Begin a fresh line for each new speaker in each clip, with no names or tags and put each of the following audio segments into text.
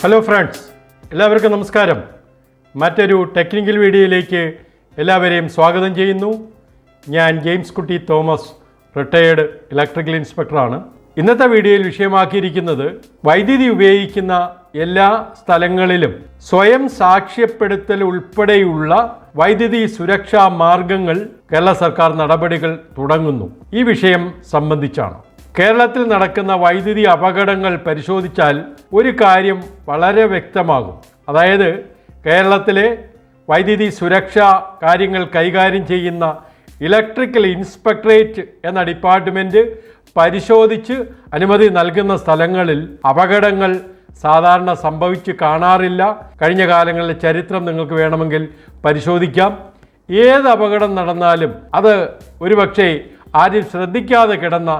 Hello friends എല്ലാവർക്കും നമസ്കാരം. മറ്റൊരു ടെക്നിക്കൽ വീഡിയോയിലേക്ക് എല്ലാവരെയും സ്വാഗതം ചെയ്യുന്നു. ഞാൻ ജെയിംസ് കുട്ടി തോമസ് റിട്ടയേർഡ് ഇലക്ട്രിക്കൽ ഇൻസ്പെക്ടറാണ് ഇന്നത്തെ വീഡിയോയിൽ വിഷയമാക്കിയിരിക്കുന്നത് വൈദ്യുതി ഉപയോഗിക്കുന്ന എല്ലാ സ്ഥലങ്ങളിലും സ്വയം സാക്ഷ്യപ്പെടുത്തൽ ഉൾപ്പെടെയുള്ള വൈദ്യുതി സുരക്ഷാ മാർഗങ്ങൾ കേരള സർക്കാർ നടപടികൾ തുടങ്ങുന്നു. ഈ വിഷയം സംബന്ധിച്ചാണ്. കേരളത്തിൽ നടക്കുന്ന വൈദ്യുതി അപകടങ്ങൾ പരിശോധിച്ചാൽ ഒരു കാര്യം വളരെ വ്യക്തമാകും. അതായത് കേരളത്തിലെ വൈദ്യുതി സുരക്ഷാ കാര്യങ്ങൾ കൈകാര്യം ചെയ്യുന്ന ഇലക്ട്രിക്കൽ ഇൻസ്പെക്ടറേറ്റ് എന്ന ഡിപ്പാർട്ട്മെന്റ് പരിശോധിച്ച് അനുമതി നൽകുന്ന സ്ഥലങ്ങളിൽ അപകടങ്ങൾ സാധാരണ സംഭവിച്ച് കാണാറില്ല. കഴിഞ്ഞ കാലങ്ങളിലെ ചരിത്രം നിങ്ങൾക്ക് വേണമെങ്കിൽ പരിശോധിക്കാം. ഏത് അപകടം നടന്നാലും അത് ഒരുപക്ഷെ ആരും ശ്രദ്ധിക്കാതെ കിടന്ന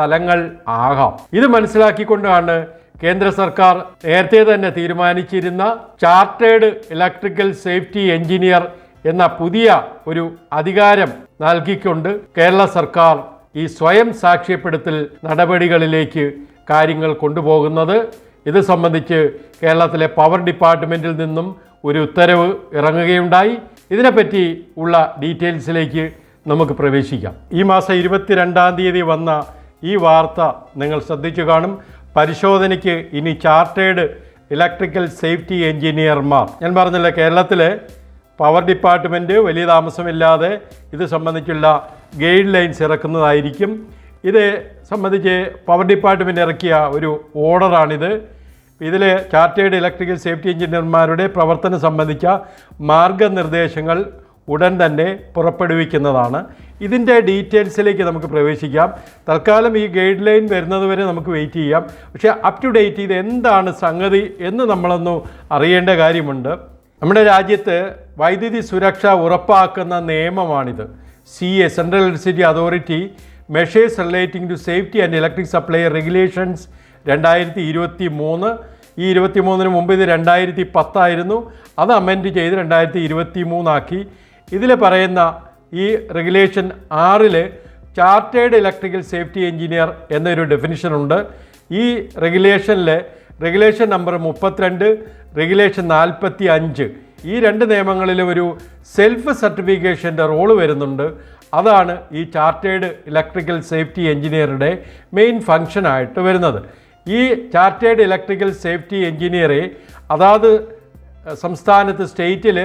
സ്ഥലങ്ങൾ ആകാം. ഇത് മനസ്സിലാക്കിക്കൊണ്ടാണ് കേന്ദ്ര സർക്കാർ നേരത്തെ തന്നെ തീരുമാനിച്ചിരുന്ന ചാർട്ടേഡ് ഇലക്ട്രിക്കൽ സേഫ്റ്റി എഞ്ചിനീയർ എന്ന പുതിയ ഒരു അധികാരം നൽകിക്കൊണ്ട് കേരള സർക്കാർ ഈ സ്വയം സാക്ഷ്യപ്പെടുത്തൽ നടപടികളിലേക്ക് കാര്യങ്ങൾ കൊണ്ടുപോകുന്നത്. ഇത് സംബന്ധിച്ച് കേരളത്തിലെ പവർ ഡിപ്പാർട്ട്മെന്റിൽ നിന്നും ഒരു ഉത്തരവ് ഇറങ്ങുകയുണ്ടായി. ഇതിനെപ്പറ്റി ഉള്ള ഡീറ്റെയിൽസിലേക്ക് നമുക്ക് പ്രവേശിക്കാം. ഈ മാസം ഇരുപത്തിരണ്ടാം തീയതി വന്ന ഈ വാർത്ത നിങ്ങൾ ശ്രദ്ധിച്ചു കാണും. പരിശോധനയ്ക്ക് ഇനി ചാർട്ടേഡ് ഇലക്ട്രിക്കൽ സേഫ്റ്റി എഞ്ചിനീയർമാർ. ഞാൻ പറഞ്ഞില്ല കേരളത്തിലെ പവർ ഡിപ്പാർട്ട്മെന്റ് വലിയ താമസമില്ലാതെ ഇത് സംബന്ധിച്ചുള്ള ഗൈഡ് ലൈൻസ് ഇറക്കുന്നതായിരിക്കും. ഇത് സംബന്ധിച്ച് പവർ ഡിപ്പാർട്ട്മെന്റ് ഇറക്കിയ ഒരു ഓർഡറാണിത്. ഇതിൽ ചാർട്ടേഡ് ഇലക്ട്രിക്കൽ സേഫ്റ്റി എഞ്ചിനീയർമാരുടെ പ്രവർത്തനം സംബന്ധിച്ച മാർഗനിർദ്ദേശങ്ങൾ ഉടൻ തന്നെ പുറപ്പെടുവിക്കുന്നതാണ്. ഇതിന്റെ ഡീറ്റെയിൽസിലേക്ക് നമുക്ക് പ്രവേശിക്കാം. തൽക്കാലം ഈ ഗൈഡ് ലൈൻ വരുന്നത് വരെ നമുക്ക് വെയിറ്റ് ചെയ്യാം. പക്ഷേ അപ് ടു ഡേറ്റ് ഇത് എന്താണ് സംഗതി എന്ന് നമ്മളൊന്ന് അറിയേണ്ട കാര്യമുണ്ട്. നമ്മുടെ രാജ്യത്ത് വൈദ്യുതി സുരക്ഷ ഉറപ്പാക്കുന്ന നിയമമാണിത്. C A central electricity authority measures relating to safety and electric supply regulations രണ്ടായിരത്തി ഇരുപത്തി മൂന്ന് ഈ ഇരുപത്തി മൂന്നിന് മുമ്പ് ഇത് രണ്ടായിരത്തി പത്തായിരുന്നു അത് അമെൻഡ് ചെയ്ത് രണ്ടായിരത്തി ഇരുപത്തി മൂന്നാക്കി ഇതിൽ പറയുന്ന ഈ റെഗുലേഷൻ ആറിൽ ചാർട്ടേഡ് ഇലക്ട്രിക്കൽ സേഫ്റ്റി എഞ്ചിനീയർ എന്നൊരു ഡെഫിനിഷൻ ഉണ്ട്. ഈ റെഗുലേഷനിൽ റെഗുലേഷൻ നമ്പർ മുപ്പത്തിരണ്ട് റെഗുലേഷൻ നാൽപ്പത്തി അഞ്ച് ഈ രണ്ട് നിയമങ്ങളിലും ഒരു സെൽഫ് സർട്ടിഫിക്കേഷന്റെ റോൾ വരുന്നുണ്ട്. അതാണ് ഈ ചാർട്ടേഡ് ഇലക്ട്രിക്കൽ സേഫ്റ്റി എഞ്ചിനീയറുടെ മെയിൻ ഫങ്ഷനായിട്ട് വരുന്നത്. ഈ ചാർട്ടേഡ് ഇലക്ട്രിക്കൽ സേഫ്റ്റി എഞ്ചിനീയറെ അതാത് സംസ്ഥാനത്ത് സ്റ്റേറ്റിൽ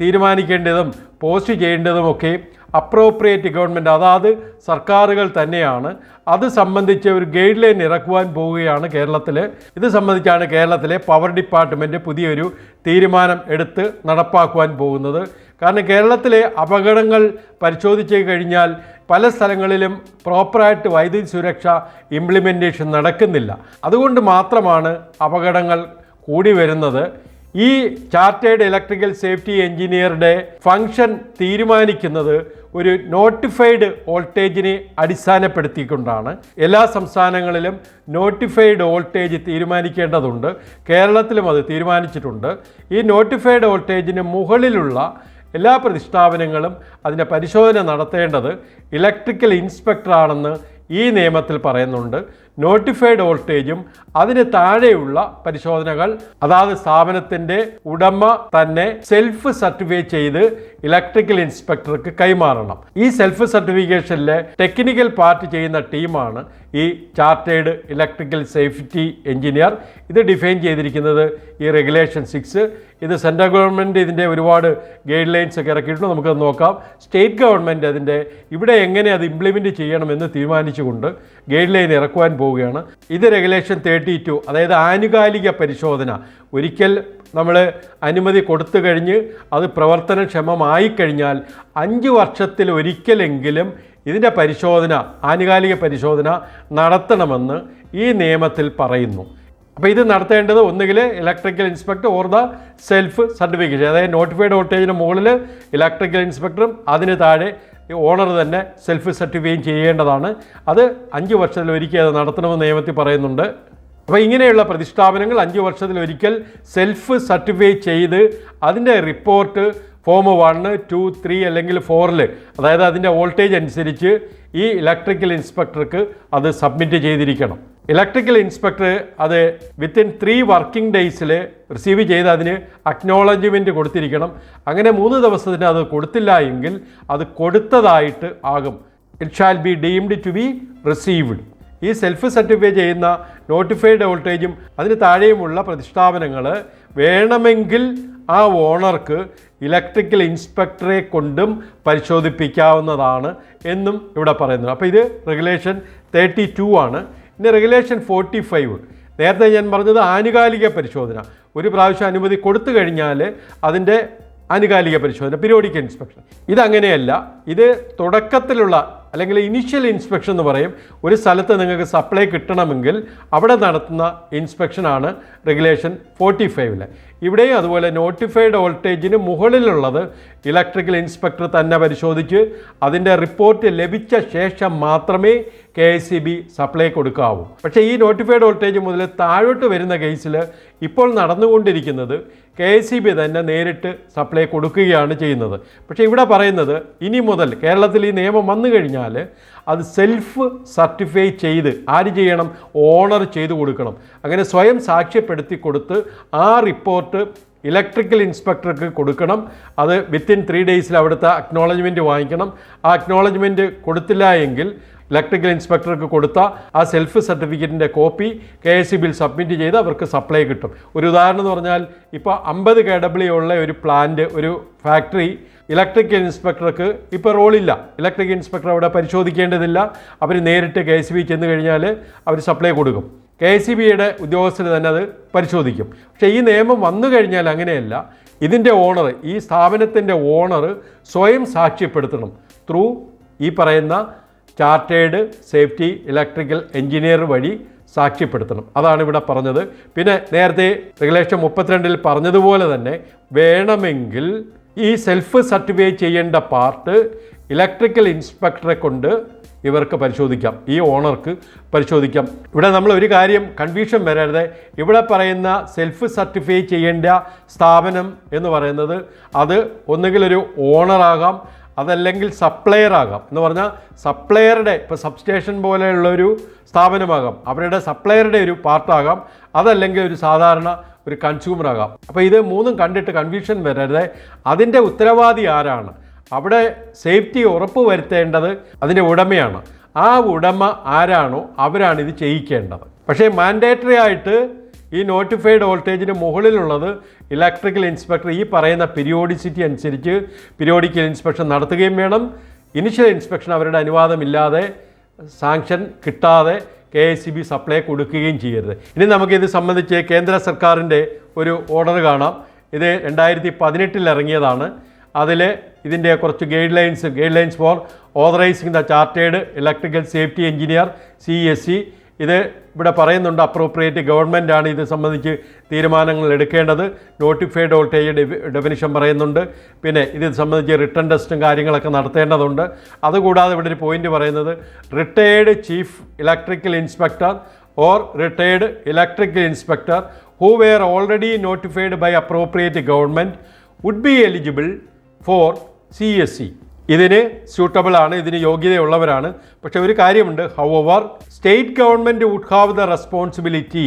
തീരുമാനിക്കേണ്ടതും പോസ്റ്റ് ചെയ്യേണ്ടതുമൊക്കെ അപ്രോപ്രിയേറ്റ് ഗവൺമെന്റ് അതാത് സർക്കാരുകൾ തന്നെയാണ്. അത് സംബന്ധിച്ച് ഒരു ഗൈഡ് ലൈൻ ഇറക്കുവാൻ പോവുകയാണ് കേരളത്തിൽ ഇത് സംബന്ധിച്ചാണ് കേരളത്തിലെ പവർ ഡിപ്പാർട്ട്മെന്റ് പുതിയൊരു തീരുമാനം എടുത്ത് നടപ്പാക്കുവാൻ പോകുന്നത്. കാരണം കേരളത്തിലെ അപകടങ്ങൾ പരിശോധിച്ച് കഴിഞ്ഞാൽ പല സ്ഥലങ്ങളിലും പ്രോപ്പറായിട്ട് വൈദ്യുതി സുരക്ഷ ഇംപ്ലിമെന്റേഷൻ നടക്കുന്നില്ല. അതുകൊണ്ട് മാത്രമാണ് അപകടങ്ങൾ കൂടി വരുന്നത്. ഈ ചാർട്ടേഡ് ഇലക്ട്രിക്കൽ സേഫ്റ്റി എഞ്ചിനീയറുടെ ഫങ്ഷൻ തീരുമാനിക്കുന്നത് ഒരു നോട്ടിഫൈഡ് വോൾട്ടേജിനെ അടിസ്ഥാനപ്പെടുത്തിക്കൊണ്ടാണ്. എല്ലാ സംസ്ഥാനങ്ങളിലും നോട്ടിഫൈഡ് വോൾട്ടേജ് തീരുമാനിക്കേണ്ടതുണ്ട്. കേരളത്തിലും അത് തീരുമാനിച്ചിട്ടുണ്ട്. ഈ നോട്ടിഫൈഡ് വോൾട്ടേജിന് മുകളിലുള്ള എല്ലാ പ്രതിഷ്ഠാപനങ്ങളും അതിന്റെ പരിശോധന നടത്തേണ്ടത് ഇലക്ട്രിക്കൽ ഇൻസ്പെക്ടറാണെന്ന് ഈ നിയമത്തിൽ പറയുന്നുണ്ട്. നോട്ടിഫൈഡ് വോൾട്ടേജും അതിന് താഴെയുള്ള പരിശോധനകൾ അതാത് സ്ഥാപനത്തിന്റെ ഉടമ തന്നെ സെൽഫ് സർട്ടിഫൈ ചെയ്ത് ഇലക്ട്രിക്കൽ ഇൻസ്പെക്ടർക്ക് കൈമാറണം. ഈ സെൽഫ് സർട്ടിഫിക്കേഷനിലെ ടെക്നിക്കൽ പാർട്ട് ചെയ്യുന്ന ടീമാണ് ഈ ചാർട്ടേഡ് ഇലക്ട്രിക്കൽ സേഫ്റ്റി എഞ്ചിനീയർ ഇത് ഡിഫൈൻ ചെയ്തിരിക്കുന്നത് ഈ റെഗുലേഷൻ സിക്സ്. ഇത് സെൻട്രൽ ഗവൺമെന്റ് ഇതിന്റെ ഒരുപാട് ഗൈഡ് ലൈൻസ് ഒക്കെ ഇറക്കിയിട്ടുണ്ട്. നമുക്കത് നോക്കാം. സ്റ്റേറ്റ് ഗവൺമെന്റ് അതിന്റെ ഇവിടെ എങ്ങനെ അത് ഇംപ്ലിമെന്റ് ചെയ്യണമെന്ന് തീരുമാനിച്ചുകൊണ്ട് ഗൈഡ് ലൈൻ ഇറക്കുവാൻ പോവുകയാണ്. ഇത് റെഗുലേഷൻ തേർട്ടി ടു അതായത് ആനുകാലിക പരിശോധന. ഒരിക്കൽ നമ്മൾ അനുമതി കൊടുത്തു കഴിഞ്ഞ് അത് പ്രവർത്തനക്ഷമമായി കഴിഞ്ഞാൽ അഞ്ച് വർഷത്തിൽ ഒരിക്കലെങ്കിലും ഇതിന്റെ പരിശോധന ആനുകാലിക പരിശോധന നടത്തണമെന്ന് ഈ നിയമത്തിൽ പറയുന്നു. അപ്പോൾ ഇത് നടത്തേണ്ടത് ഒന്നുകിൽ electrical inspector or the self certification അതായത് നോട്ടിഫൈഡ് വോൾട്ടേജിന് മുകളിൽ ഇലക്ട്രിക്കൽ ഇൻസ്പെക്ടറും അതിന് താഴെ ഓണർ തന്നെ സെൽഫ് സർട്ടിഫൈയും ചെയ്യേണ്ടതാണ്. അത് അഞ്ച് വർഷത്തിൽ ഒരിക്കൽ അത് നടത്തണമെന്ന് നിയമത്തിൽ പറയുന്നുണ്ട്. അപ്പോൾ ഇങ്ങനെയുള്ള പ്രതിഷ്ഠാപനങ്ങൾ അഞ്ച് വർഷത്തിൽ ഒരിക്കൽ സെൽഫ് സർട്ടിഫൈ ചെയ്ത് അതിന്റെ report form one two three അല്ലെങ്കിൽ ഫോറിൽ അതായത് അതിന്റെ വോൾട്ടേജ് അനുസരിച്ച് ഈ ഇലക്ട്രിക്കൽ ഇൻസ്പെക്ടർക്ക് അത് സബ്മിറ്റ് ചെയ്തിരിക്കണം. ഇലക്ട്രിക്കൽ ഇൻസ്പെക്ടർ അത് വിത്തിൻ ത്രീ വർക്കിംഗ് ഡേയ്സിൽ റിസീവ് ചെയ്ത് അതിന് അക്നോളജ്മെന്റ് കൊടുത്തിരിക്കണം. അങ്ങനെ മൂന്ന് ദിവസത്തിന് അത് കൊടുത്തില്ല എങ്കിൽ അത് കൊടുത്തതായിട്ട് ആകും. It shall be deemed to be received ഈ സെൽഫ് സർട്ടിഫൈ ചെയ്യുന്ന നോട്ടിഫൈഡ് വോൾട്ടേജും അതിന് താഴെയുമുള്ള പ്രതിഷ്ഠാപനങ്ങൾ വേണമെങ്കിൽ ആ ഓണർക്ക് ഇലക്ട്രിക്കൽ ഇൻസ്പെക്ടറെ കൊണ്ടും പരിശോധിപ്പിക്കാവുന്നതാണ് എന്നും ഇവിടെ പറയുന്നു അപ്പോൾ ഇത് റെഗുലേഷൻ തേർട്ടി ആണ്. ഇനി റെഗുലേഷൻ ഫോർട്ടി ഫൈവ്. നേരത്തെ ഞാൻ പറഞ്ഞത് ആനുകാലിക പരിശോധന. ഒരു പ്രാവശ്യം അനുമതി കൊടുത്തു കഴിഞ്ഞാൽ അതിന്റെ ആനുകാലിക പരിശോധന പീരിയോഡിക് ഇൻസ്പെക്ഷൻ ഇതങ്ങനെയല്ല. ഇത് തുടക്കത്തിലുള്ള അല്ലെങ്കിൽ ഇനിഷ്യൽ ഇൻസ്പെക്ഷൻ എന്ന് പറയും. ഒരു സ്ഥലത്ത് നിങ്ങൾക്ക് സപ്ലൈ കിട്ടണമെങ്കിൽ അവിടെ നടത്തുന്ന ഇൻസ്പെക്ഷനാണ് റെഗുലേഷൻ ഫോർട്ടി ഫൈവിൽ. ഇവിടെയും അതുപോലെ നോട്ടിഫൈഡ് വോൾട്ടേജിന് മുകളിലുള്ളത് ഇലക്ട്രിക്കൽ ഇൻസ്പെക്ടർ തന്നെ പരിശോധിച്ച് അതിന്റെ റിപ്പോർട്ട് ലഭിച്ച ശേഷം മാത്രമേ K S E B supply കൊടുക്കാവൂ. പക്ഷേ ഈ നോട്ടിഫൈഡ് വോൾട്ടേജ് മുതൽ താഴോട്ട് വരുന്ന കേസിൽ ഇപ്പോൾ നടന്നുകൊണ്ടിരിക്കുന്നത് കെ എസ് സി ബി തന്നെ നേരിട്ട് സപ്ലൈ കൊടുക്കുകയാണ് ചെയ്യുന്നത്. പക്ഷേ ഇവിടെ പറയുന്നത് ഇനി മുതൽ കേരളത്തിൽ ഈ നിയമം വന്നു കഴിഞ്ഞാൽ അത് സെൽഫ് സർട്ടിഫൈ ചെയ്ത് ആര് ചെയ്യണം? ഓണർ ചെയ്തു കൊടുക്കണം. അങ്ങനെ സ്വയം സാക്ഷ്യപ്പെടുത്തി കൊടുത്ത് ആ റിപ്പോർട്ട് ഇലക്ട്രിക്കൽ ഇൻസ്പെക്ടർക്ക് കൊടുക്കണം. അത് വിത്തിൻ ത്രീ ഡേയ്സിൽ അവിടുത്തെ അക്നോളജ്മെന്റ് വാങ്ങിക്കണം. ആ അക്നോളജ്മെന്റ് കൊടുത്തില്ല എങ്കിൽ ഇലക്ട്രിക്കൽ ഇൻസ്പെക്ടർക്ക് കൊടുത്ത ആ സെൽഫ് സർട്ടിഫിക്കറ്റിന്റെ കോപ്പി കെ എസ് സി ബിൽ സബ്മിറ്റ് ചെയ്ത് അവർക്ക് സപ്ലൈ കിട്ടും. ഒരു ഉദാഹരണം എന്ന് പറഞ്ഞാൽ ഇപ്പോൾ അമ്പത് കെ ഡബ്ല്യു ഉള്ള ഒരു പ്ലാന്റ് ഒരു ഫാക്ടറി ഇലക്ട്രിക്കൽ ഇൻസ്പെക്ടർക്ക് ഇപ്പോൾ റോളില്ല. ഇലക്ട്രിക് ഇൻസ്പെക്ടർ അവിടെ പരിശോധിക്കേണ്ടതില്ല. അവർ നേരിട്ട് കെ എസ് ബി ചെന്ന് കഴിഞ്ഞാൽ അവർ സപ്ലൈ കൊടുക്കും. കെ എസ് ബിയുടെ ഉദ്യോഗസ്ഥർ തന്നെ അത് പരിശോധിക്കും. പക്ഷേ ഈ നിയമം വന്നു കഴിഞ്ഞാൽ അങ്ങനെയല്ല. ഇതിന്റെ ഓണർ ഈ സ്ഥാപനത്തിന്റെ ഓണർ സ്വയം സാക്ഷ്യപ്പെടുത്തണം. ത്രൂ ഈ പറയുന്ന ചാർട്ടേഡ് സേഫ്റ്റി ഇലക്ട്രിക്കൽ എഞ്ചിനീയർ വഴി സാക്ഷ്യപ്പെടുത്തണം. അതാണ് ഇവിടെ പറഞ്ഞത്. പിന്നെ നേരത്തെ റെഗുലേഷൻ മുപ്പത്തിരണ്ടിൽ പറഞ്ഞതുപോലെ തന്നെ വേണമെങ്കിൽ ഈ സെൽഫ് സർട്ടിഫൈ ചെയ്യേണ്ട പാർട്ട് ഇലക്ട്രിക്കൽ ഇൻസ്പെക്ടറെ കൊണ്ട് ഇവർക്ക് പരിശോധിക്കാം. ഈ ഓണർക്ക് പരിശോധിക്കാം. ഇവിടെ നമ്മൾ ഒരു കാര്യം കൺഫ്യൂഷൻ വരരുത്. ഇവിടെ പറയുന്ന സെൽഫ് സർട്ടിഫൈ ചെയ്യേണ്ട സ്ഥാപനം എന്ന് പറയുന്നത് അത് ഒന്നുകിൽ ഒരു ഓണറാകാം അതല്ലെങ്കിൽ സപ്ലയർ ആകാം. എന്ന് പറഞ്ഞാൽ സപ്ലയറുടെ ഇപ്പോൾ സബ്സ്റ്റേഷൻ പോലെയുള്ളൊരു സ്ഥാപനമാകാം. അവരുടെ സപ്ലയറുടെ ഒരു പാർട്ടാകാം അതല്ലെങ്കിൽ ഒരു സാധാരണ ഒരു കൺസ്യൂമർ ആകാം അപ്പോൾ ഇത് മൂന്നും കണ്ടിട്ട് കൺഫ്യൂഷൻ വരരുത്. അതിന്റെ ഉത്തരവാദി ആരാണ്? അവിടെ സേഫ്റ്റി ഉറപ്പ് വരുത്തേണ്ടത് അതിന്റെ ഉടമയാണ്. ആ ഉടമ ആരാണോ അവരാണ് ഇത് ചെയ്യിക്കേണ്ടത്. പക്ഷേ മാൻഡേറ്ററി ആയിട്ട് ഈ നോട്ടിഫൈഡ് വോൾട്ടേജിന് മുകളിലുള്ളത് ഇലക്ട്രിക്കൽ ഇൻസ്പെക്ടർ ഈ പറയുന്ന പിരിയോഡിസിറ്റി അനുസരിച്ച് പീരിയോഡിക്കൽ ഇൻസ്പെക്ഷൻ നടത്തുകയും വേണം. ഇനിഷ്യൽ ഇൻസ്പെക്ഷൻ അവരുടെ അനുവാദമില്ലാതെ സാങ്ഷൻ കിട്ടാതെ K S E B supply കൊടുക്കുകയും ചെയ്യരുത്. ഇനി നമുക്കിത് സംബന്ധിച്ച് കേന്ദ്ര സർക്കാരിന്റെ ഒരു ഓർഡർ കാണാം. ഇത് രണ്ടായിരത്തി പതിനെട്ടിൽ ഇറങ്ങിയതാണ്. അതിൽ ഇതിന്റെ കുറച്ച് guidelines guidelines for authorising the chartered electrical safety engineer C S C ഇത് ഇവിടെ പറയുന്നുണ്ട് അപ്രോപ്രിയേറ്റ് ഗവൺമെന്റ് ആണ് ഇത് സംബന്ധിച്ച് തീരുമാനങ്ങൾ എടുക്കേണ്ടത്. നോട്ടിഫൈഡ് വോൾട്ടേജ് ഡെഫിനിഷൻ പറയുന്നുണ്ട്. പിന്നെ ഇത് സംബന്ധിച്ച് റിട്ടേൺ ടെസ്റ്റും കാര്യങ്ങളൊക്കെ നടത്തേണ്ടതുണ്ട്. അതുകൂടാതെ ഇവിടെ ഒരു പോയിന്റ് പറയുന്നത് retired chief electrical inspector or retired electrical inspector who were already notified by appropriate government would be eligible for C S C ഇതിന് സ്യൂട്ടബിൾ ആണ് ഇതിന് യോഗ്യതയുള്ളവരാണ്. പക്ഷേ ഒരു കാര്യമുണ്ട് however state government would have the responsibility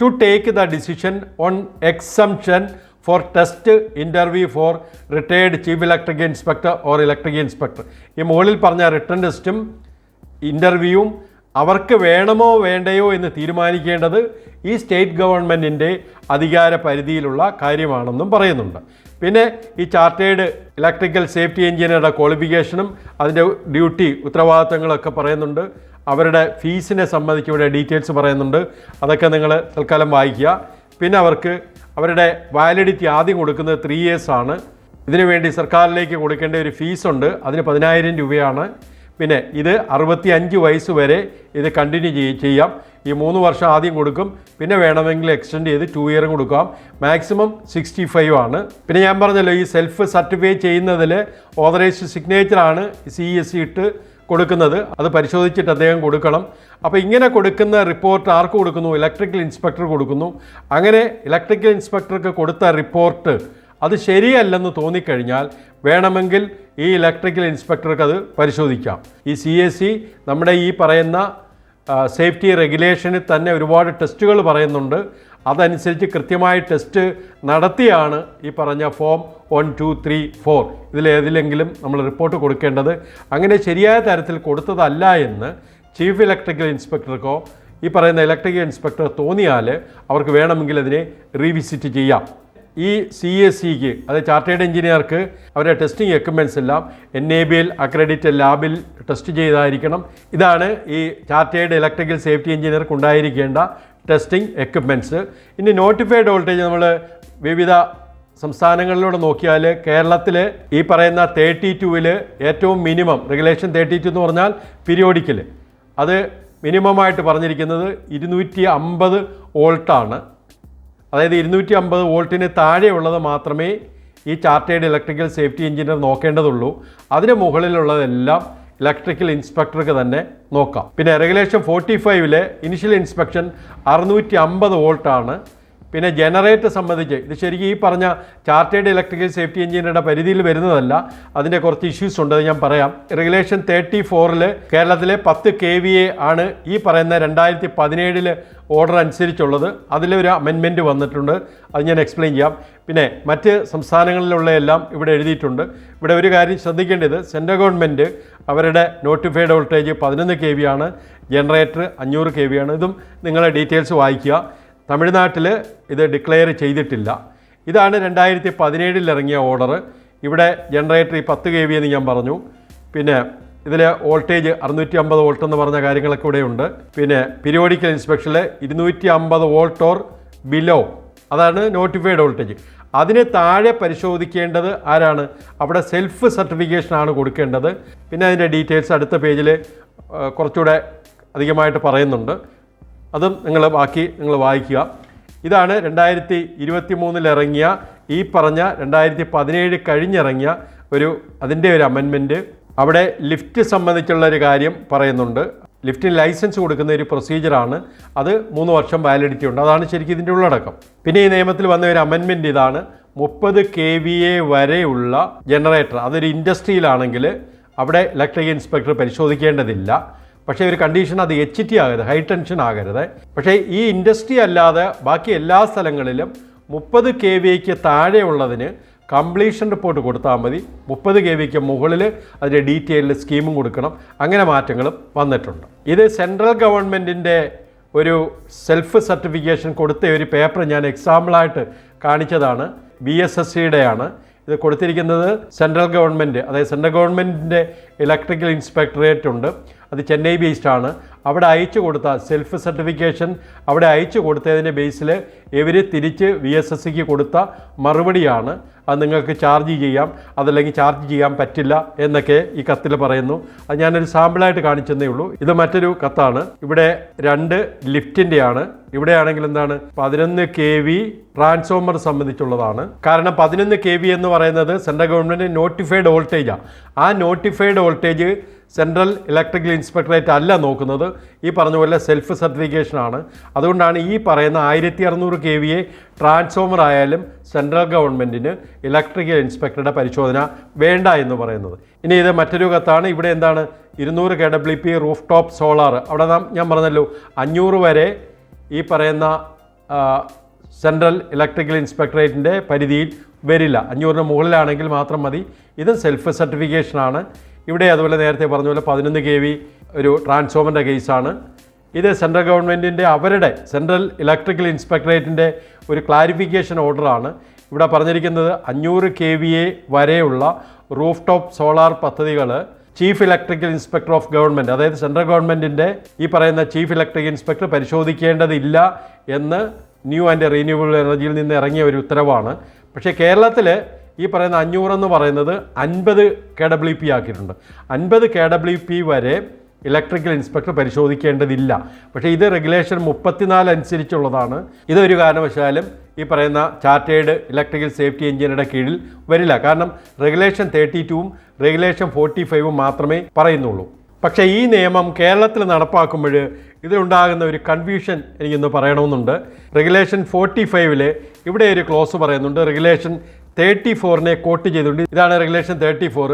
to take the decision on exemption for test interview for retired chief electric inspector or electric inspector ഈ മുകളിൽ പറഞ്ഞ റിട്ടേൺ ടെസ്റ്റും ഇന്റർവ്യൂവും അവർക്ക് വേണമോ വേണ്ടയോ എന്ന് തീരുമാനിക്കേണ്ടത് ഈ സ്റ്റേറ്റ് ഗവൺമെന്റിന്റെ അധികാര പരിധിയിലുള്ള കാര്യമാണെന്നും പറയുന്നുണ്ട്. പിന്നെ ഈ ചാർട്ടേഡ് ഇലക്ട്രിക്കൽ സേഫ്റ്റി എഞ്ചിനീയറുടെ ക്വാളിഫിക്കേഷനും അതിന്റെ ഡ്യൂട്ടി ഉത്തരവാദിത്തങ്ങളൊക്കെ പറയുന്നുണ്ട്. അവരുടെ ഫീസിനെ സംബന്ധിച്ച് ഇവിടെ ഡീറ്റെയിൽസ് പറയുന്നുണ്ട്. അതൊക്കെ നിങ്ങൾ തൽക്കാലം വായിക്കുക. പിന്നെ അവർക്ക് അവരുടെ വാലിഡിറ്റി ആദ്യം കൊടുക്കുന്നത് ത്രീ ഇയേഴ്സാണ് ഇതിനുവേണ്ടി ഇതിനു വേണ്ടി സർക്കാരിലേക്ക് കൊടുക്കേണ്ട ഒരു ഫീസുണ്ട്. അതിന് പതിനായിരം രൂപയാണ്. പിന്നെ ഇത് അറുപത്തി അഞ്ച് വയസ്സ് വരെ ഇത് കണ്ടിന്യൂ ചെയ്യ. ഈ മൂന്ന് വർഷം ആദ്യം കൊടുക്കും. പിന്നെ വേണമെങ്കിൽ എക്സ്റ്റെൻഡ് ചെയ്ത് ടു ഇയറും കൊടുക്കാം. മാക്സിമം സിക്സ്റ്റി ഫൈവ് ആണ്. പിന്നെ ഞാൻ പറഞ്ഞല്ലോ ഈ സെൽഫ് സർട്ടിഫൈ ചെയ്യുന്നതിൽ ഓതറൈസ്ഡ് സിഗ്നേച്ചറാണ് സി എസ് സി ഇട്ട് കൊടുക്കുന്നത്. അത് പരിശോധിച്ചിട്ട് അദ്ദേഹം കൊടുക്കണം. അപ്പോൾ ഇങ്ങനെ കൊടുക്കുന്ന റിപ്പോർട്ട് ആർക്ക് കൊടുക്കുന്നു? ഇലക്ട്രിക്കൽ ഇൻസ്പെക്ടർ കൊടുക്കുന്നു. അങ്ങനെ ഇലക്ട്രിക്കൽ ഇൻസ്പെക്ടർക്ക് കൊടുത്ത റിപ്പോർട്ട് അത് ശരിയല്ലെന്ന് തോന്നിക്കഴിഞ്ഞാൽ വേണമെങ്കിൽ ഈ ഇലക്ട്രിക്കൽ ഇൻസ്പെക്ടർക്ക് അത് പരിശോധിക്കാം. ഈ സി എസ് സി നമ്മുടെ ഈ പറയുന്ന സേഫ്റ്റി റെഗുലേഷനിൽ തന്നെ ഒരുപാട് ടെസ്റ്റുകൾ പറയുന്നുണ്ട്. അതനുസരിച്ച് കൃത്യമായി ടെസ്റ്റ് നടത്തിയാണ് ഈ പറഞ്ഞ form one two three four ഇതിലേതിലെങ്കിലും നമ്മൾ റിപ്പോർട്ട് കൊടുക്കേണ്ടത്. അങ്ങനെ ശരിയായ തരത്തിൽ കൊടുത്തതല്ല എന്ന് ചീഫ് ഇലക്ട്രിക്കൽ ഇൻസ്പെക്ടർക്കോ ഈ പറയുന്ന ഇലക്ട്രിക്കൽ ഇൻസ്പെക്ടർ തോന്നിയാൽ അവർക്ക് വേണമെങ്കിൽ അതിനെ റീവിസിറ്റ് ചെയ്യാം. ഈ സി എസ് സിക്ക് അതായത് ചാർട്ടേഡ് എഞ്ചിനീയർക്ക് അവരുടെ ടെസ്റ്റിംഗ് എക്യുപ്മെന്റ്സ് എല്ലാം N A B L accredit ലാബിൽ ടെസ്റ്റ് ചെയ്തായിരിക്കണം. ഇതാണ് ഈ ചാർട്ടേഡ് ഇലക്ട്രിക്കൽ സേഫ്റ്റി എഞ്ചിനീയർക്ക് ഉണ്ടായിരിക്കേണ്ട ടെസ്റ്റിംഗ് എക്യുപ്മെന്റ്സ് ഇനി നോട്ടിഫൈഡ് വോൾട്ടേജ് നമ്മൾ വിവിധ സംസ്ഥാനങ്ങളിലൂടെ നോക്കിയാൽ കേരളത്തിൽ ഈ പറയുന്ന തേർട്ടി ടുവിൽ ഏറ്റവും മിനിമം റെഗുലേഷൻ തേർട്ടി ടു എന്ന് പറഞ്ഞാൽ പീരിയോഡിക്കൽ അത് മിനിമമായിട്ട് പറഞ്ഞിരിക്കുന്നത് ഇരുന്നൂറ്റി അമ്പത് വോൾട്ടാണ്. അതായത് ഇരുന്നൂറ്റി അമ്പത് വോൾട്ടിന് താഴെയുള്ളത് മാത്രമേ ഈ ചാർട്ടേഡ് ഇലക്ട്രിക്കൽ സേഫ്റ്റി എഞ്ചിനീയർ നോക്കേണ്ടതുള്ളൂ. അതിന് മുകളിലുള്ളതെല്ലാം ഇലക്ട്രിക്കൽ ഇൻസ്പെക്ടർക്ക് തന്നെ നോക്കാം. പിന്നെ റെഗുലേഷൻ ഫോർട്ടി ഫൈവിലെ ഇനിഷ്യൽ ഇൻസ്പെക്ഷൻ അറുന്നൂറ്റി അമ്പത് വോൾട്ടാണ്. പിന്നെ ജനറേറ്റർ സംബന്ധിച്ച് ഇത് ശരിക്കും ഈ പറഞ്ഞ ചാർട്ടേഡ് ഇലക്ട്രിക്കൽ സേഫ്റ്റി എഞ്ചിനീയറുടെ പരിധിയിൽ വരുന്നതല്ല. അതിന്റെ കുറച്ച് ഇഷ്യൂസ് ഉണ്ട് ഞാൻ പറയാം. റെഗുലേഷൻ തേർട്ടി ഫോറിൽ കേരളത്തിലെ പത്ത് കെ വി എ ആണ് ഈ പറയുന്ന രണ്ടായിരത്തി പതിനേഴിൽ ഓർഡർ അനുസരിച്ചുള്ളത്. അതിലൊരു അമെൻമെന്റ് വന്നിട്ടുണ്ട്. അത് ഞാൻ എക്സ്പ്ലെയിൻ ചെയ്യാം. പിന്നെ മറ്റ് സംസ്ഥാനങ്ങളിലുള്ള എല്ലാം ഇവിടെ എഴുതിയിട്ടുണ്ട്. ഇവിടെ ഒരു കാര്യം ശ്രദ്ധിക്കേണ്ടത് സെൻട്രൽ ഗവൺമെന്റ് അവരുടെ നോട്ടിഫൈഡ് വോൾട്ടേജ് പതിനൊന്ന് കെ വി ആണ് ജനറേറ്റർ അഞ്ഞൂറ് കെ വി ആണ്. ഇതും നിങ്ങളെ ഡീറ്റെയിൽസ് വായിക്കുക. തമിഴ്നാട്ടിൽ ഇത് ഡിക്ലെയർ ചെയ്തിട്ടില്ല. ഇതാണ് രണ്ടായിരത്തി പതിനേഴിൽ ഇറങ്ങിയ ഓർഡർ. ഇവിടെ ജനറേറ്റർ ഈ പത്ത് കെ വി എന്ന് ഞാൻ പറഞ്ഞു. പിന്നെ ഇതിൽ വോൾട്ടേജ് അറുന്നൂറ്റി അമ്പത് വോൾട്ട് എന്ന് പറഞ്ഞ കാര്യങ്ങളൊക്കെ ഇവിടെ ഉണ്ട്. പിന്നെ പിരിയോഡിക്കൽ ഇൻസ്പെക്ഷനിൽ ഇരുന്നൂറ്റി അമ്പത് വോൾട്ട് ഓർ ബിലോ അതാണ് നോട്ടിഫൈഡ് വോൾട്ടേജ് അതിന് താഴെ പരിശോധിക്കേണ്ടത് ആരാണ്? അവിടെ സെൽഫ് സർട്ടിഫിക്കേഷൻ ആണ് കൊടുക്കേണ്ടത്. പിന്നെ അതിന്റെ ഡീറ്റെയിൽസ് അടുത്ത പേജിൽ കുറച്ചുകൂടെ അധികമായിട്ട് പറയുന്നുണ്ട്. അതും നിങ്ങൾ ബാക്കി നിങ്ങൾ വായിക്കുക. ഇതാണ് രണ്ടായിരത്തി ഇരുപത്തി മൂന്നിലിറങ്ങിയ ഈ പറഞ്ഞ രണ്ടായിരത്തി പതിനേഴ് കഴിഞ്ഞിറങ്ങിയ ഒരു അതിന്റെ ഒരു അമെൻമെന്റ് അവിടെ ലിഫ്റ്റ് സംബന്ധിച്ചുള്ള ഒരു കാര്യം പറയുന്നുണ്ട്. ലിഫ്റ്റിന് ലൈസൻസ് കൊടുക്കുന്ന ഒരു പ്രൊസീജിയറാണ് അത് മൂന്ന് വർഷം വാലിഡിറ്റി ഉണ്ട്. അതാണ് ശരിക്കും ഇതിന്റെ ഉള്ളടക്കം. പിന്നെ ഈ നിയമത്തിൽ വന്ന ഒരു അമെൻമെന്റ് ഇതാണ്. മുപ്പത് കെ വി എ വരെയുള്ള ജനറേറ്റർ അതൊരു ഇൻഡസ്ട്രിയിലാണെങ്കിൽ അവിടെ ഇലക്ട്രിക് ഇൻസ്പെക്ടർ പരിശോധിക്കേണ്ടതില്ല. പക്ഷേ ഒരു കണ്ടീഷൻ അത് എച്ച് ടി ആകരുത് ഹൈ ടെൻഷൻ ആകരുത്. പക്ഷേ ഈ ഇൻഡസ്ട്രി അല്ലാതെ ബാക്കി എല്ലാ സ്ഥലങ്ങളിലും മുപ്പത് കെ വിക്ക് താഴെയുള്ളതിന് കംപ്ലീഷൻ റിപ്പോർട്ട് കൊടുത്താൽ മതി. മുപ്പത് കെ വിക്ക് മുകളിൽ അതിന്റെ ഡീറ്റെയിൽഡ് സ്കീമും കൊടുക്കണം. അങ്ങനെ മാറ്റങ്ങളും വന്നിട്ടുണ്ട്. ഇത് സെൻട്രൽ ഗവൺമെന്റിന്റെ ഒരു സെൽഫ് സർട്ടിഫിക്കേഷൻ കൊടുത്ത ഒരു പേപ്പർ ഞാൻ എക്സാമ്പിളായിട്ട് കാണിച്ചതാണ്. ബി എസ് എസ് സിയുടെയാണ് ഇത് കൊടുത്തിരിക്കുന്നത് സെൻട്രൽ ഗവൺമെന്റ് അതായത് സെൻട്രൽ ഗവൺമെന്റിന്റെ ഇലക്ട്രിക്കൽ ഇൻസ്പെക്ടറേറ്റ് ഉണ്ട്. അത് ചെന്നൈ ബേസ്ഡ് ആണ്. അവിടെ അയച്ചു കൊടുത്ത സെൽഫ് സർട്ടിഫിക്കേഷൻ അവിടെ അയച്ചു കൊടുത്തതിന്റെ ബേസിൽ ഇവർ തിരിച്ച് വി എസ് എസ് സിക്ക് കൊടുത്ത മറുപടിയാണ്. അത് നിങ്ങൾക്ക് ചാർജ് ചെയ്യാം. അതല്ലെങ്കിൽ ചാർജ് ചെയ്യാൻ പറ്റില്ല എന്നൊക്കെ ഈ കത്തിൽ പറയുന്നു. അത് ഞാനൊരു സാമ്പിളായിട്ട് കാണിച്ചെന്നേ ഉള്ളൂ. ഇത് മറ്റൊരു കത്താണ്. ഇവിടെ രണ്ട് ലിഫ്റ്റിന്റെയാണ് ഇവിടെയാണെങ്കിൽ എന്താണ്? പതിനൊന്ന് കെ വി ട്രാൻസ്ഫോമർ സംബന്ധിച്ചുള്ളതാണ്. കാരണം പതിനൊന്ന് കെ വി എന്ന് പറയുന്നത് സെൻട്രൽ ഗവൺമെന്റ് നോട്ടിഫൈഡ് വോൾട്ടേജാണ് ആ. Notified voltage central electrical inspectorate അല്ല നോക്കുന്നത്. ഈ പറഞ്ഞ പോലെ സെൽഫ് സർട്ടിഫിക്കേഷൻ ആണ്. അതുകൊണ്ടാണ് ഈ പറയുന്ന ആയിരത്തി അറുന്നൂറ് കെ വി എ ട്രാൻസ്ഫോമർ ആയാലും സെൻട്രൽ ഗവൺമെന്റിന് ഇലക്ട്രിക്കൽ ഇൻസ്പെക്ടറുടെ പരിശോധന വേണ്ട എന്ന് പറയുന്നത്. ഇനി ഇത് മറ്റൊരു കത്താണ്. ഇവിടെ എന്താണ്? ഇരുന്നൂറ് K W P rooftop solar അവിടെ ഞാൻ പറഞ്ഞല്ലോ അഞ്ഞൂറ് വരെ ഈ പറയുന്ന സെൻട്രൽ ഇലക്ട്രിക്കൽ ഇൻസ്പെക്ടറേറ്റിന്റെ പരിധിയിൽ വരില്ല. അഞ്ഞൂറിന് മുകളിലാണെങ്കിൽ മാത്രം മതി. ഇത് സെൽഫ് സർട്ടിഫിക്കേഷനാണ് ഇവിടെ അതുപോലെ നേരത്തെ പറഞ്ഞ പോലെ പതിനൊന്ന് കെ വി ഒരു ട്രാൻസ്ഫോമറിന്റെ കേസാണ്. ഇത് സെൻട്രൽ ഗവൺമെന്റിന്റെ അവരുടെ സെൻട്രൽ ഇലക്ട്രിക്കൽ ഇൻസ്പെക്ടറേറ്റിന്റെ ഒരു ക്ലാരിഫിക്കേഷൻ ഓർഡറാണ്. ഇവിടെ പറഞ്ഞിരിക്കുന്നത് അഞ്ഞൂറ് കെ വി എ വരെയുള്ള റൂഫ് ടോപ്പ് സോളാർ പദ്ധതികൾ chief electrical inspector of government അതായത് സെൻട്രൽ ഗവൺമെന്റിന്റെ ഈ പറയുന്ന ചീഫ് ഇലക്ട്രിക്കൽ ഇൻസ്പെക്ടർ പരിശോധിക്കേണ്ടതില്ല എന്ന് ന്യൂ ആൻഡ് റീന്യൂവബിൾ എനർജിയിൽ നിന്ന് ഇറങ്ങിയ ഒരു ഉത്തരവാണ്. പക്ഷേ കേരളത്തിൽ ഈ പറയുന്ന അഞ്ഞൂറെന്ന് പറയുന്നത് അൻപത് കെ ഡബ്ല്യു പി ആക്കിയിട്ടുണ്ട്. അൻപത് കെ ഡബ്ല്യു പി വരെ ഇലക്ട്രിക്കൽ ഇൻസ്പെക്ടർ പരിശോധിക്കേണ്ടതില്ല. പക്ഷേ ഇത് റെഗുലേഷൻ മുപ്പത്തിനാല് അനുസരിച്ചുള്ളതാണ്. ഇതൊരു കാരണവശാലും ഈ പറയുന്ന ചാർട്ടേഡ് ഇലക്ട്രിക്കൽ സേഫ്റ്റി എഞ്ചിനീയറുടെ കീഴിൽ വരില്ല. കാരണം റെഗുലേഷൻ തേർട്ടി ടുവും റെഗുലേഷൻ ഫോർട്ടി ഫൈവും മാത്രമേ പറയുന്നുള്ളൂ. പക്ഷേ ഈ നിയമം കേരളത്തിൽ നടപ്പാക്കുമ്പോൾ ഇതിലുണ്ടാകുന്ന ഒരു കൺഫ്യൂഷൻ എനിക്കൊന്ന് പറയണമെന്നുണ്ട്. റെഗുലേഷൻ ഫോർട്ടി ഫൈവിൽ ഇവിടെ ഒരു ക്ലോസ് പറയുന്നുണ്ട്. റെഗുലേഷൻ തേർട്ടി ഫോറിനെ കോട്ട് ചെയ്തിട്ടുണ്ട് ഇതാണ് റെഗുലേഷൻ തേർട്ടി ഫോർ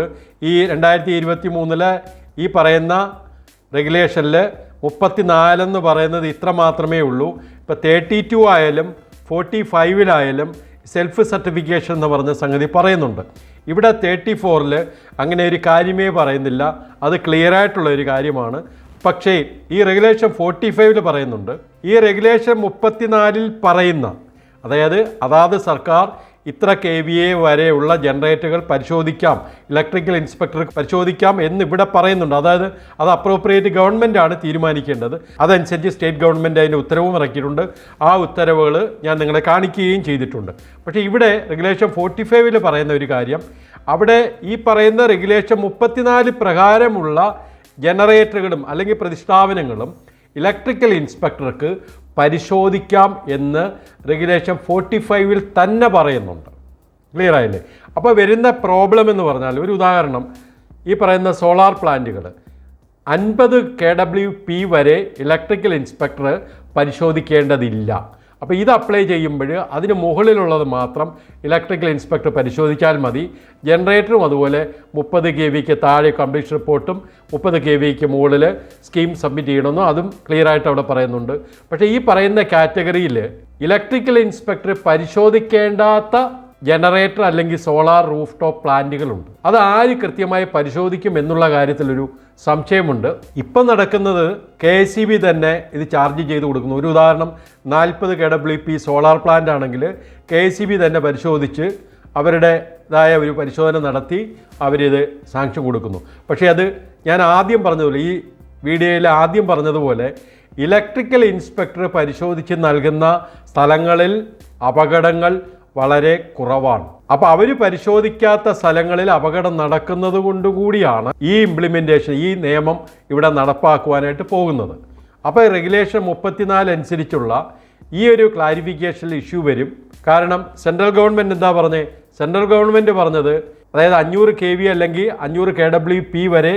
ഈ രണ്ടായിരത്തി ഇരുപത്തി മൂന്നിലെ ഈ പറയുന്ന റെഗുലേഷനിൽ മുപ്പത്തി നാലെന്ന് പറയുന്നത് ഇത്ര മാത്രമേ ഉള്ളൂ. ഇപ്പോൾ തേർട്ടി ടു ആയാലും ഫോർട്ടി ഫൈവിലായാലും സെൽഫ് സർട്ടിഫിക്കേഷൻ എന്ന് പറഞ്ഞ സംഗതി പറയുന്നുണ്ട്. ഇവിടെ തേർട്ടി ഫോറിൽ അങ്ങനെ ഒരു കാര്യമേ പറയുന്നില്ല. അത് ക്ലിയർ ആയിട്ടുള്ള ഒരു കാര്യമാണ്. പക്ഷേ ഈ റെഗുലേഷൻ ഫോർട്ടി ഫൈവിൽ പറയുന്നുണ്ട്. ഈ റെഗുലേഷൻ മുപ്പത്തിനാലിൽ പറയുന്ന അതായത് അതാത് സർക്കാർ ഇത്ര കെ വി എ വരെയുള്ള ജനറേറ്ററുകൾ പരിശോധിക്കാം. ഇലക്ട്രിക്കൽ ഇൻസ്പെക്ടർ പരിശോധിക്കാം എന്ന് ഇവിടെ പറയുന്നുണ്ട്. അതായത് അത് അപ്രോപ്രിയേറ്റ് ആണ് തീരുമാനിക്കേണ്ടത്. അതനുസരിച്ച് സ്റ്റേറ്റ് ഗവൺമെന്റ് അതിന്റെ ഉത്തരവും ഇറക്കിയിട്ടുണ്ട്. ആ ഉത്തരവുകൾ ഞാൻ നിങ്ങളെ കാണിക്കുകയും ചെയ്തിട്ടുണ്ട്. പക്ഷേ ഇവിടെ റെഗുലേഷൻ ഫോർട്ടി ഫൈവിൽ പറയുന്ന ഒരു കാര്യം. അവിടെ ഈ പറയുന്ന റെഗുലേഷൻ മുപ്പത്തിനാല് പ്രകാരമുള്ള ജനറേറ്ററുകളും അല്ലെങ്കിൽ പ്രതിഷ്ഠാപനങ്ങളും ഇലക്ട്രിക്കൽ ഇൻസ്പെക്ടർക്ക് പരിശോധിക്കാം എന്ന് റെഗുലേഷൻ ഫോർട്ടി ഫൈവിൽ തന്നെ പറയുന്നുണ്ട്. ക്ലിയർ ആയില്ലേ? അപ്പോൾ വരുന്ന പ്രോബ്ലം എന്ന് പറഞ്ഞാൽ ഒരു ഉദാഹരണം ഈ പറയുന്ന സോളാർ പ്ലാന്റുകൾ അൻപത് കെ ഡബ്ല്യു പി വരെ ഇലക്ട്രിക്കൽ ഇൻസ്പെക്ടർ പരിശോധിക്കേണ്ടതില്ല. അപ്പോൾ ഇത് അപ്ലൈ ചെയ്യുമ്പോൾ അതിന് മുകളിലുള്ളത് മാത്രം ഇലക്ട്രിക്കൽ ഇൻസ്പെക്ടർ പരിശോധിച്ചാൽ മതി. ജനറേറ്ററും അതുപോലെ മുപ്പത് കെ വിക്ക് താഴെ കംപ്ലീഷൻ റിപ്പോർട്ടും മുപ്പത് കെ വിക്ക് മുകളിൽ സ്കീം സബ്മിറ്റ് ചെയ്യണമെന്നും അതും ക്ലിയർ ആയിട്ട് അവിടെ പറയുന്നുണ്ട്. പക്ഷേ ഈ പറയുന്ന കാറ്റഗറിയിൽ ഇലക്ട്രിക്കൽ ഇൻസ്പെക്ടർ പരിശോധിക്കേണ്ടാത്ത ജനറേറ്റർ അല്ലെങ്കിൽ സോളാർ റൂഫ് ടോപ്പ് പ്ലാന്റുകളുണ്ട്. അത് ആര് കൃത്യമായി പരിശോധിക്കും എന്നുള്ള കാര്യത്തിലൊരു സംശയമുണ്ട്. ഇപ്പം നടക്കുന്നത് കെ എസ് സി ബി തന്നെ ഇത് ചാർജ് ചെയ്ത് കൊടുക്കുന്നു. ഒരു ഉദാഹരണം നാൽപ്പത് K W P solar plant ആണെങ്കിൽ കെ സി ബി തന്നെ പരിശോധിച്ച് അവരുടേതായ ഒരു പരിശോധന നടത്തി അവരിത് സാങ്ഷൻ കൊടുക്കുന്നു. പക്ഷേ അത് ഞാൻ ആദ്യം പറഞ്ഞതുപോലെ ഈ വീഡിയോയിൽ ആദ്യം പറഞ്ഞതുപോലെ ഇലക്ട്രിക്കൽ ഇൻസ്പെക്ടർ പരിശോധിച്ച് നൽകുന്ന സ്ഥലങ്ങളിൽ അപകടങ്ങൾ വളരെ കുറവാണ്. അപ്പോൾ അവർ പരിശോധിക്കാത്ത സ്ഥലങ്ങളിൽ അപകടം നടക്കുന്നത് കൊണ്ടുകൂടിയാണ് ഈ ഇംപ്ലിമെന്റേഷൻ ഈ നിയമം ഇവിടെ നടപ്പാക്കുവാനായിട്ട് പോകുന്നത്. അപ്പോൾ റെഗുലേഷൻ മുപ്പത്തിനാല് അനുസരിച്ചുള്ള ഈ ഒരു ക്ലാരിഫിക്കേഷൻ ഇഷ്യൂ വരും. കാരണം സെൻട്രൽ ഗവൺമെന്റ് എന്താ പറഞ്ഞത് സെൻട്രൽ ഗവൺമെന്റ് പറഞ്ഞത് അതായത് അഞ്ഞൂറ് കെ വി അല്ലെങ്കിൽ അഞ്ഞൂറ് കെ ഡബ്ല്യു പി വരെ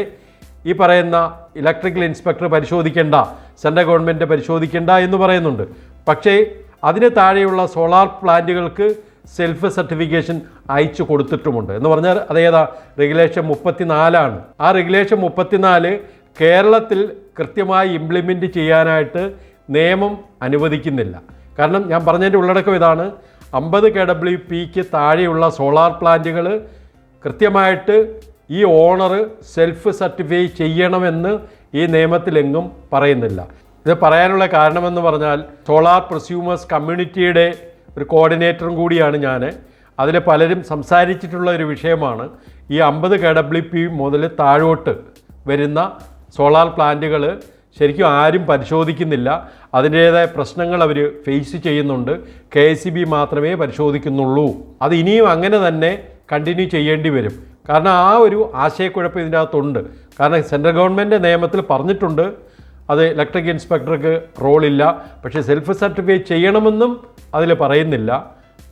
ഈ പറയുന്ന ഇലക്ട്രിക്കൽ ഇൻസ്പെക്ടർ പരിശോധിക്കേണ്ട സെൻട്രൽ ഗവൺമെന്റ് പരിശോധിക്കേണ്ട എന്ന് പറയുന്നുണ്ട്. പക്ഷേ അതിന് താഴെയുള്ള സോളാർ പ്ലാന്റുകൾക്ക് സെൽഫ് സർട്ടിഫിക്കേഷൻ അയച്ചു കൊടുത്തിട്ടുമുണ്ട്. എന്ന് പറഞ്ഞാൽ അതേതാ റെഗുലേഷൻ മുപ്പത്തിനാലാണ്. ആ റെഗുലേഷൻ മുപ്പത്തിനാല് കേരളത്തിൽ കൃത്യമായി ഇംപ്ലിമെന്റ് ചെയ്യാനായിട്ട് നിയമം അനുവദിക്കുന്നില്ല. കാരണം ഞാൻ പറഞ്ഞതിന്റെ ഉള്ളടക്കം ഇതാണ്. അമ്പത് കെ ഡബ്ല്യു പിക്ക് താഴെയുള്ള സോളാർ പ്ലാന്റുകൾ കൃത്യമായിട്ട് ഈ ഓണർ സെൽഫ് സർട്ടിഫൈ ചെയ്യണമെന്ന് ഈ നിയമത്തിലെങ്ങും പറയുന്നില്ല. ഇത് പറയാനുള്ള കാരണമെന്ന് പറഞ്ഞാൽ സോളാർ പ്രസ്യൂമേഴ്സ് കമ്മ്യൂണിറ്റിയുടെ ഒരു കോർഡിനേറ്ററും കൂടിയാണ് ഞാൻ അതിൽ പലരും സംസാരിച്ചിട്ടുള്ള ഒരു വിഷയമാണ്. ഈ അമ്പത് കെ ഡബ്ല്യു പി മുതൽ താഴോട്ട് വരുന്ന സോളാർ പ്ലാന്റുകൾ ശരിക്കും ആരും പരിശോധിക്കുന്നില്ല. അതിന്റേതായ പ്രശ്നങ്ങൾ അവർ ഫേസ് ചെയ്യുന്നുണ്ട്. കെ എസ് ബി മാത്രമേ പരിശോധിക്കുന്നുള്ളൂ. അത് ഇനിയും അങ്ങനെ തന്നെ കണ്ടിന്യൂ ചെയ്യേണ്ടി വരും. കാരണം ആ ഒരു ആശയക്കുഴപ്പം ഇതിനകത്തുണ്ട്. കാരണം സെൻട്രൽ ഗവൺമെന്റ് നിയമത്തിൽ പറഞ്ഞിട്ടുണ്ട്. അത് ഇലക്ട്രിക് ഇൻസ്പെക്ടർക്ക് റോളില്ല. പക്ഷേ സെൽഫ് സർട്ടിഫൈ ചെയ്യണമെന്നും അതിൽ പറയുന്നില്ല.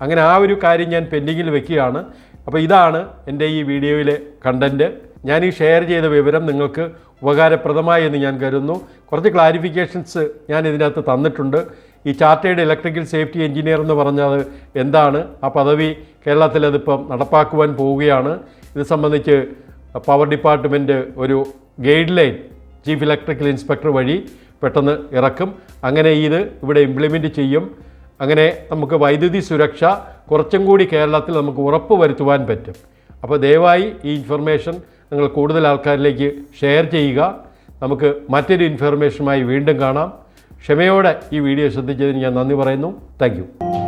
അങ്ങനെ ആ ഒരു കാര്യം ഞാൻ പെൻഡിങ്ങിൽ വെക്കുകയാണ്. അപ്പോൾ ഇതാണ് എന്റെ ഈ വീഡിയോയിലെ കണ്ടന്റ് ഞാൻ ഈ ഷെയർ ചെയ്ത വിവരം നിങ്ങൾക്ക് ഉപകാരപ്രദമായി എന്ന് ഞാൻ കരുതുന്നു. കുറച്ച് ക്ലാരിഫിക്കേഷൻസ് ഞാൻ ഇതിനകത്ത് തന്നിട്ടുണ്ട്. ഈ ചാർട്ടേഡ് ഇലക്ട്രിക്കൽ സേഫ്റ്റി എഞ്ചിനീയർ എന്ന് പറഞ്ഞത് എന്താണ്? ആ പദവി കേരളത്തിൽ അതിപ്പം നടപ്പാക്കുവാൻ പോവുകയാണ്. ഇത് സംബന്ധിച്ച് പവർ ഡിപ്പാർട്ട്മെന്റ് ഒരു guideline chief electrical inspector വഴി പെട്ടെന്ന് ഇറക്കും. അങ്ങനെ ഇത് ഇവിടെ ഇംപ്ലിമെന്റ് ചെയ്യും. അങ്ങനെ നമുക്ക് വൈദ്യുതി സുരക്ഷ കുറച്ചും കൂടി കേരളത്തിൽ നമുക്ക് ഉറപ്പ് വരുത്തുവാൻ പറ്റും. അപ്പോൾ ദയവായി ഈ ഇൻഫർമേഷൻ നിങ്ങൾ കൂടുതൽ ആൾക്കാരിലേക്ക് ഷെയർ ചെയ്യുക. നമുക്ക് മറ്റൊരു ഇൻഫർമേഷനുമായി വീണ്ടും കാണാം. ക്ഷമയോടെ ഈ വീഡിയോ ശ്രദ്ധിച്ചതിന് ഞാൻ നന്ദി പറയുന്നു. താങ്ക്